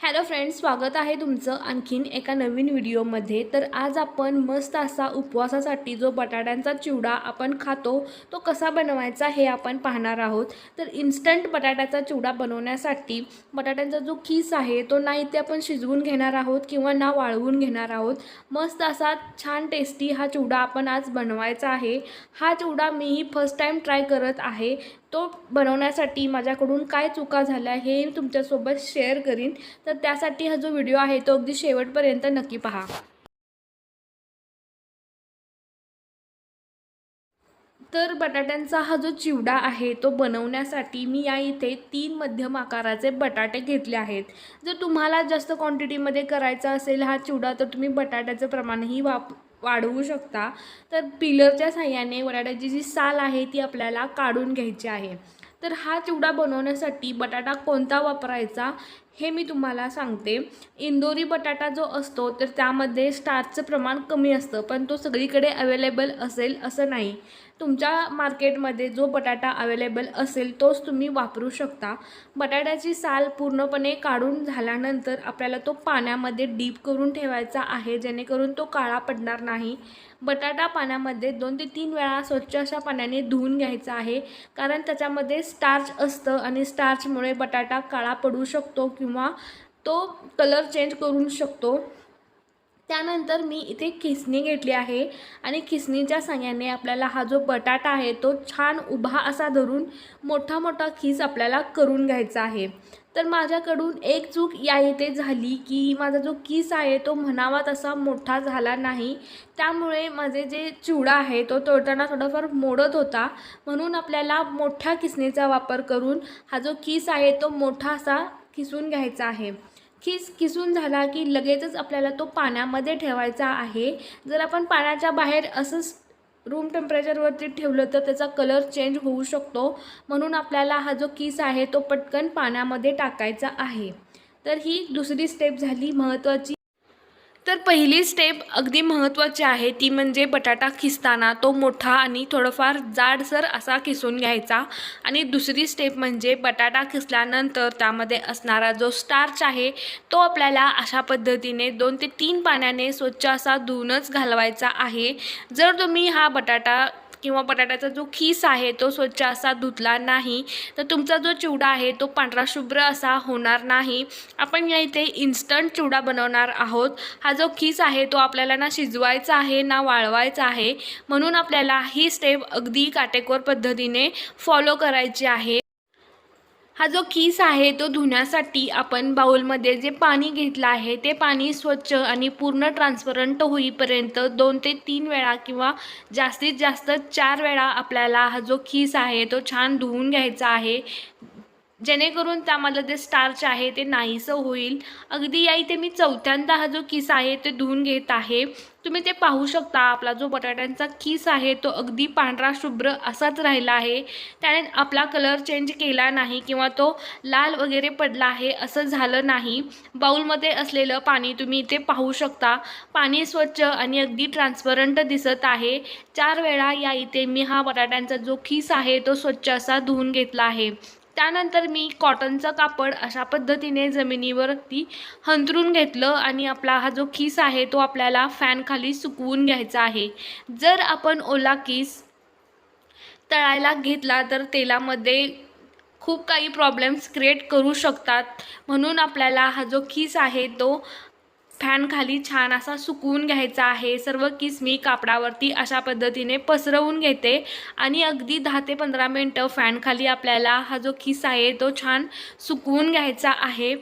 Hello friends स्वागत आहे तुमचं आणखीन एका नवीन व्हिडिओमध्ये. तर आज आपण मस्त असा उपवासासाठी जो बटाट्यांचा चिवडा आपण खातो तो कसा बनवायचा हे आपण पाहणार आहोत. तर इन्स्टंट बटाट्याचा चिवडा बनवण्यासाठी बटाट्यांचा जो खीस आहे तो नाही ते आपण शिजवून घेणार आहोत किंवा ना वाळवून घेणार आहोत. मस्त असा छान टेस्टी हा चिवडा आपण आज बनवायचा आहे. हा चिवडा मीही फर्स्ट टाईम ट्राय करत आहे. तो बनवण्यासाठी माझ्याकडून काय चुका झाल्या हे तुमच्यासोबत शेअर करीन. तर त्यासाठी हा जो व्हिडिओ आहे तो अगदी शेवटपर्यंत नक्की पहा. तर बटाट्यांचा हा जो चिवडा आहे तो बनवण्यासाठी मी या इथे तीन मध्यम आकाराचे बटाटे घेतले आहेत. जर तुम्हाला जास्त क्वांटिटीमध्ये करायचा असेल हा चिवडा तर तुम्ही बटाट्याचं प्रमाणही वाप वाढवू शकता. तर पिलरच्या साह्याने बटाट्याची जी साल आहे ती आपल्याला काढून घ्यायची आहे. तर हा चिवडा बनवण्यासाठी बटाटा कोणता वापरायचा? हे मी तुम्हाला सांगते. इंदोरी बटाटा जो असतो तर त्यामध्ये स्टार्चचं प्रमाण कमी असतं पण तो सगळीकडे अवेलेबल असेल असं नाही. तुमच्या मार्केटमध्ये जो बटाटा अवेलेबल असेल तोच तुम्ही वापरू शकता. बटाट्याची साल पूर्णपणे काढून झाल्यानंतर आपल्याला तो पाण्यामध्ये डीप करून ठेवायचा आहे जेणेकरून तो काळा पडणार नाही. बटाटा पाण्यामध्ये दोन ते तीन वेळा स्वच्छ अशा पाण्याने धुवून घ्यायचा आहे कारण त्याच्यामध्ये स्टार्च असतं आणि स्टार्चमुळे बटाटा काळा पडू शकतो किंवा तो कलर चेंज करू शकतो. त्यानंतर मी इथे खिसणी घेतली आहे आणि खिसणीच्या साह्याने आपल्याला हा जो बटाटा आहे तो छान उभा असा धरून मोठा मोठा खीस आपल्याला करून घ्यायचा आहे. तर माझ्याकडून एक चूक या इथे झाली की माझा जो किस आहे तो म्हणावा तसा मोठा झाला नाही. त्यामुळे माझे जे चिवडा आहे तो तोडताना थोडाफार मोडत होता. म्हणून आपल्याला मोठ्या किसणीचा वापर करून हा जो किस आहे तो मोठा असा खिसून घ्यायचा आहे. खिस किसून झाला की लगेचच आपल्याला तो पाण्यामध्ये ठेवायचा आहे. जर आपण पाण्याच्या बाहेर असंच रूम टेम्परेचरवरती ठेवलं तर त्याचा कलर चेंज होऊ शकतो. म्हणून आपल्याला हा जो किस आहे तो पटकन पाण्यामध्ये टाकायचा आहे. तर ही दुसरी स्टेप झाली महत्त्वाची. तर पहिली स्टेप अगदी महत्त्वाची आहे ती म्हणजे बटाटा खिसताना तो मोठा आणि थोडंफार जाडसर असा खिसून घ्यायचा. आणि दुसरी स्टेप म्हणजे बटाटा खिसल्यानंतर त्यामध्ये असणारा जो स्टार्च आहे तो आपल्याला अशा पद्धतीने दोन ते तीन पाण्याने स्वच्छ असा धुवूनच घालवायचा आहे. जर तुम्ही हा बटाटा किंवा बटाट्याचा जो खीस आहे तो स्वच्छ असा धुतला नाही तर तुमचा जो चिवडा आहे तो पांढरा शुभ्र असा होणार नाही. आपण या इथे इन्स्टंट चिवडा बनवणार आहोत. हा जो खीस आहे तो आपल्याला ना शिजवायचा आहे ना वाळवायचा आहे. म्हणून आपल्याला ही स्टेप अगदी काटेकोर पद्धतीने फॉलो करायची आहे. हा जो खीस आहे तो धुण्यासाठी आपण बाउलमध्ये जे पाणी घेतलं आहे ते पाणी स्वच्छ आणि पूर्ण ट्रान्सपरंट होईपर्यंत दोन ते तीन वेळा किंवा जास्तीत जास्त चार वेळा आपल्याला हा जो खीस आहे तो छान धुवून घ्यायचा आहे. जेणेकरून त्यामधलं जे स्टार्च आहे ते नाहीसं होईल. अगदी या इथे मी चौथ्यांदा हा जो किस आहे ते धुवून घेत आहे. तुम्ही ते पाहू शकता आपला जो बटाट्यांचा किस आहे तो अगदी पांढरा शुभ्र असाच राहिला आहे. त्याने आपला कलर चेंज केला नाही किंवा तो लाल वगैरे पडला आहे असं झालं नाही. बाऊलमध्ये असलेलं पाणी तुम्ही इथे पाहू शकता. पाणी स्वच्छ आणि अगदी ट्रान्सपरंट दिसत आहे. चार वेळा या इथे मी हा बटाट्यांचा जो खीस आहे तो स्वच्छ असा धुवून घेतला आहे. त्यानंतर मी कॉटनचं कापड अशा पद्धतीने जमिनीवरती हंतरून घेतलं आणि आपला हा जो खीस आहे तो आपल्याला फॅनखाली सुकवून घ्यायचा आहे. जर आपण ओला किस तळायला घेतला तर तेलामध्ये खूप काही प्रॉब्लेम्स क्रिएट करू शकतात. म्हणून आपल्याला हा जो खीस आहे तो फॅन खाली छान असा सुकवून घ्यायचा आहे. सर्व किस मी कापडावरती अशा पद्धतीने पसरवून घेते. आणि अगदी दहा ते पंधरा मिनटं फॅनखाली आपल्याला हा जो किस आहे तो छान सुकवून घ्यायचा आहे.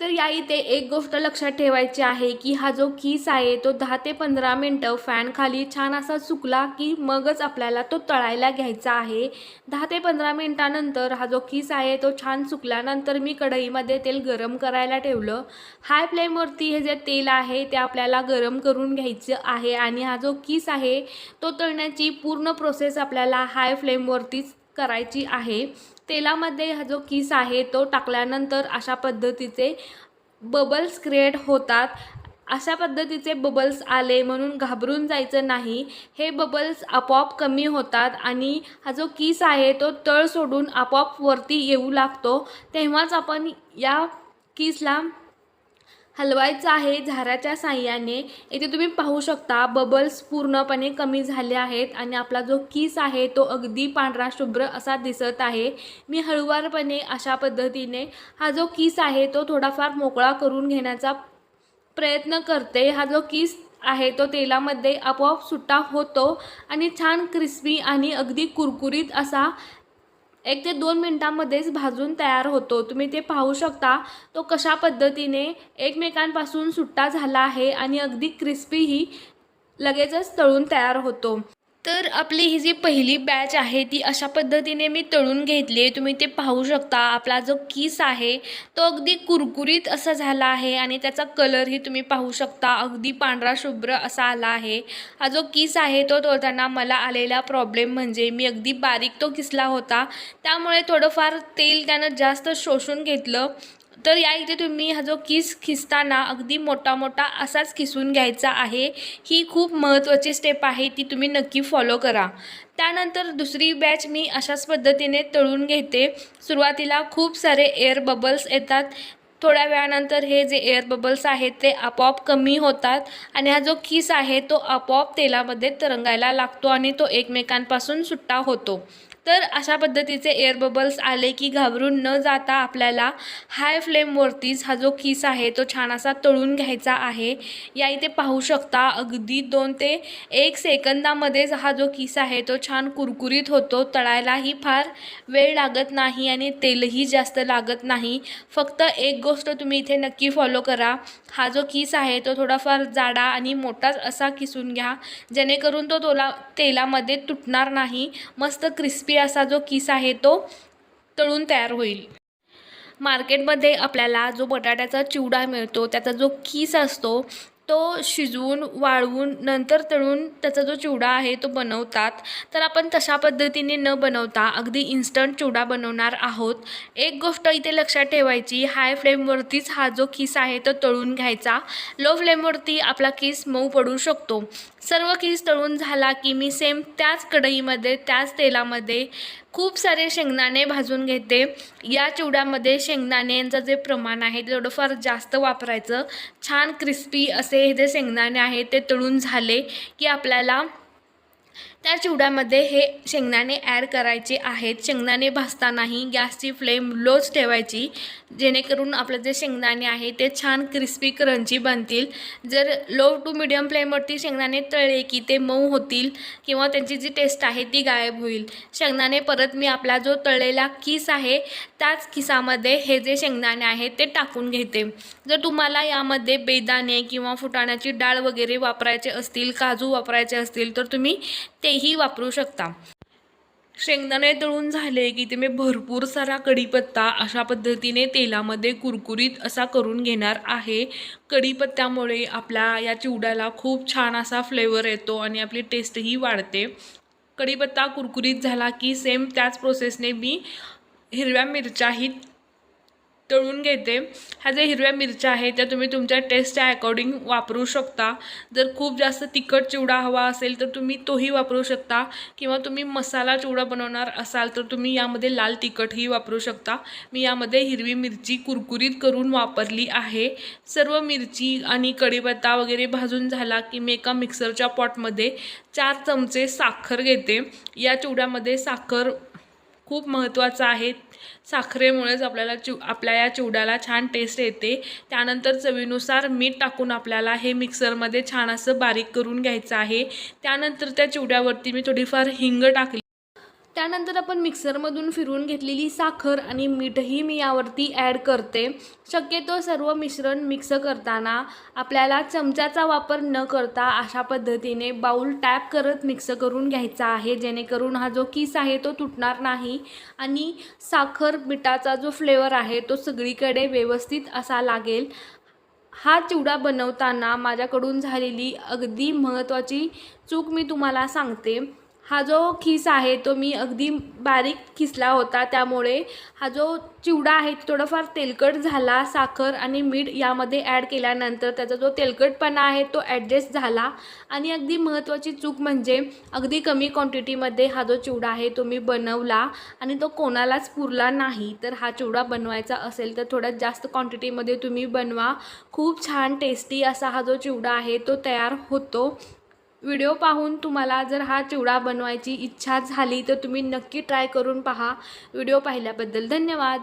तर या इथे एक गोष्ट लक्षात ठेवायची आहे की हा जो खीस आहे तो दहा ते पंधरा मिनटं फॅन खाली छान असा सुकला की मगच आपल्याला तो तळायला घ्यायचा आहे. दहा ते पंधरा मिनटानंतर हा जो खीस आहे तो छान सुकल्यानंतर मी कढईमध्ये तेल गरम करायला ठेवलं. हाय फ्लेमवरती हे जे तेल आहे ते आपल्याला गरम करून घ्यायचं आहे आणि हा जो खीस आहे तो तळण्याची पूर्ण प्रोसेस आपल्याला हाय फ्लेमवरतीच करायची आहे. तेलामध्ये हा जो किस आहे तो टाकल्यानंतर अशा पद्धतीचे बबल्स क्रिएट होतात. अशा पद्धतीचे बबल्स आले म्हणून घाबरून जायचं नाही. हे बबल्स आपोआप कमी होतात आणि हा जो किस आहे तो तळ सोडून आपोआप वरती येऊ लागतो. तेव्हाच आपण या किसला हलवायचं आहे झाऱ्याच्या साह्याने. इथे तुम्ही पाहू शकता बबल्स पूर्णपणे कमी झाले आहेत आणि आपला जो किस आहे तो अगदी पांढरा शुभ्र असा दिसत आहे. मी हळुवारपणे अशा पद्धतीने हा जो किस आहे तो थोडाफार मोकळा करून घेण्याचा प्रयत्न करते. हा जो किस आहे तो तेलामध्ये आपोआप सुट्टा होतो आणि छान क्रिस्पी आणि अगदी कुरकुरीत असा एक ते दोन मिनटामध्येच भाजून तयार होतो. तुम्ही ते पाहू शकता तो कशा पद्धतीने एकमेकांपासून सुट्टा झाला आहे आणि अगदी क्रिस्पीही लगेचच तळून तयार होतो. तर आपली ही जी पहिली बॅच आहे ती अशा पद्धतीने मी तळून घेतली आहे. तुम्ही ते पाहू शकता. आपला जो किस आहे तो अगदी कुरकुरीत असा झाला आहे आणि त्याचा कलरही तुम्ही पाहू शकता. अगदी पांढरा शुभ्र असा आला आहे. हा जो किस आहे तो तोडताना मला आलेला प्रॉब्लेम म्हणजे मी अगदी बारीक तो किसला होता. त्यामुळे थोडंफार तेल त्यानं जास्त शोषून घेतलं. तर या इथे तुम्ही हा जो किस खिसताना अगदी मोठा मोठा असाच खिसून घ्यायचा आहे. ही खूप महत्त्वाची स्टेप आहे ती तुम्ही नक्की फॉलो करा. त्यानंतर दुसरी बॅच मी अशाच पद्धतीने तळून घेते. सुरुवातीला खूप सारे एअर बबल्स येतात. थोड्या वेळानंतर हे जे एअर बबल्स आहेत ते आपोआप कमी होतात आणि हा जो किस आहे तो आपोआप तेलामध्ये तरंगायला लागतो आणि तो एकमेकांपासून सुट्टा होतो. तर अशा पद्धतीचे एअर बबल्स आले की घाबरून न जाता आपल्याला हाय फ्लेमवरतीच हा जो किस आहे तो छान असा तळून घ्यायचा आहे. या इथे पाहू शकता अगदी दोन ते एक सेकंदामध्येच हा जो किस आहे तो छान कुरकुरीत होतो. तळायलाही फार वेळ लागत नाही आणि तेलही जास्त लागत नाही. फक्त एक गोष्ट तुम्ही इथे नक्की फॉलो करा. हा जो किस आहे तो थोडाफार जाडा आणि मोठाच असा किसून घ्या. जेणेकरून तो तोला तेलामध्ये तुटणार नाही. मस्त क्रिस्पी असा जो किस आहे तो तळून तयार होईल. मार्केटमध्ये आपल्याला जो बटाट्याचा चिवडा मिळतो त्याचा जो किस असतो तो शिजवून वाळवून नंतर तळून त्याचा जो चिवडा आहे तो बनवतात. तर आपण तशा पद्धतीने न बनवता अगदी इन्स्टंट चिवडा बनवणार आहोत. एक गोष्ट इथे लक्षात ठेवायची हाय फ्लेमवरतीच हा जो किस आहे तो तळून घ्यायचा. लो फ्लेमवरती आपला किस मऊ पडू शकतो. सर्व किस तळून झाला की मी सेम त्याच कढईमध्ये त्याच तेलामध्ये खूप सारे शेंगदाणे भाजून घेते. या चिवड्यामध्ये शेंगदाण्यांचं जे प्रमाण आहे ते थोडंफार जास्त वापरायचं. छान क्रिस्पी असे हे जे शेंगदाणे आहे ते तळून झाले की आपल्याला त्या चिवड्यामध्ये हे शेंगदाणे ॲड करायचे आहेत. शेंगदाणे भाजतानाही गॅसची फ्लेम लोच ठेवायची जेणेकरून आपलं जे शेंगदाणे आहे ते छान क्रिस्पी क्रंची बनतील. जर लो टू मिडियम फ्लेमवरती शेंगदाणे तळले की ते मऊ होतील किंवा त्यांची जी टेस्ट आहे ती गायब होईल. शेंगदाणे परत मी आपला जो तळलेला किस आहे त्याच किसामध्ये हे जे शेंगदाणे आहेत ते टाकून घेते. जर तुम्हाला यामध्ये बेदाणे किंवा फुटाण्याची डाळ वगैरे वापरायचे असतील काजू वापरायचे असतील तर तुम्ही ते तेही वापरू शकता. शेंगदाणे तळून झाले की ते मी भरपूर सारा कढीपत्ता अशा पद्धतीने तेलामध्ये कुरकुरीत असा करून घेणार आहे. कढीपत्त्यामुळे आपल्या या चिवड्याला खूप छान असा फ्लेवर येतो आणि आपली टेस्टही वाढते. कढीपत्ता कुरकुरीत झाला की सेम त्याच प्रोसेसने मी हिरव्या मिरच्याही तळून घेते. ह्या ज्या हिरव्या मिरच्या आहेत त्या तुम्ही तुमच्या टेस्टच्या अकॉर्डिंग वापरू शकता. जर खूप जास्त तिखट चिवडा हवा असेल तर तुम्ही तोही वापरू शकता. किंवा तुम्ही मसाला चिवडा बनवणार असाल तर तुम्ही यामध्ये लाल तिखटही वापरू शकता. मी यामध्ये हिरवी मिरची कुरकुरीत करून वापरली आहे. सर्व मिरची आणि कढीपत्ता वगैरे भाजून झाला की मी एका मिक्सरच्या पॉटमध्ये चार चमचे साखर घेते. या चिवड्यामध्ये साखर खूप महत्त्वाचं आहे. साखरेमुळेच आपल्याला चिव आपल्या या चिवड्याला छान टेस्ट येते. त्यानंतर चवीनुसार मीठ टाकून आपल्याला हे मिक्सरमध्ये छान असं बारीक करून घ्यायचं आहे. त्यानंतर त्या चिवड्यावरती मी थोडीफार हिंग टाकली. त्यानंतर आपण मिक्सरमधून फिरवून घेतलेली साखर आणि मीठही मी यावरती ॲड करते. शक्यतो सर्व मिश्रण मिक्स करताना आपल्याला चमच्याचा वापर न करता अशा पद्धतीने बाऊल टॅप करत मिक्स करून घ्यायचा आहे. जेणेकरून हा जो किस आहे तो तुटणार नाही आणि साखर मिठाचा जो फ्लेवर आहे तो सगळीकडे व्यवस्थित असा लागेल. हा चिवडा बनवताना माझ्याकडून झालेली अगदी महत्त्वाची चूक मी तुम्हाला सांगते. हा जो खिस आहे तो मी अगदी बारीक खिसला होता त्यामुळे हा जो चिवडा आहे तो थोडाफार तेलकट झाला साखर आणि मीठ यामध्ये ॲड केल्यानंतर त्याचा जो तेलकटपणा आहे तो ॲडजस्ट झाला. आणि अगदी महत्त्वाची चूक म्हणजे अगदी कमी क्वांटिटीमध्ये हा जो चिवडा आहे तो मी बनवला आणि तो कोणालाच पुरला नाही. तर हा चिवडा बनवायचा असेल तर थोड्या जास्त क्वांटिटीमध्ये तुम्ही बनवा. खूप छान टेस्टी असा हा जो चिवडा आहे तो तयार होतो. व्हिडिओ पाहून तुम्हाला जर हा चिवडा बनवायची इच्छा झाली तर तुम्ही नक्की ट्राय करून पहा. व्हिडिओ पाहिल्याबद्दल धन्यवाद.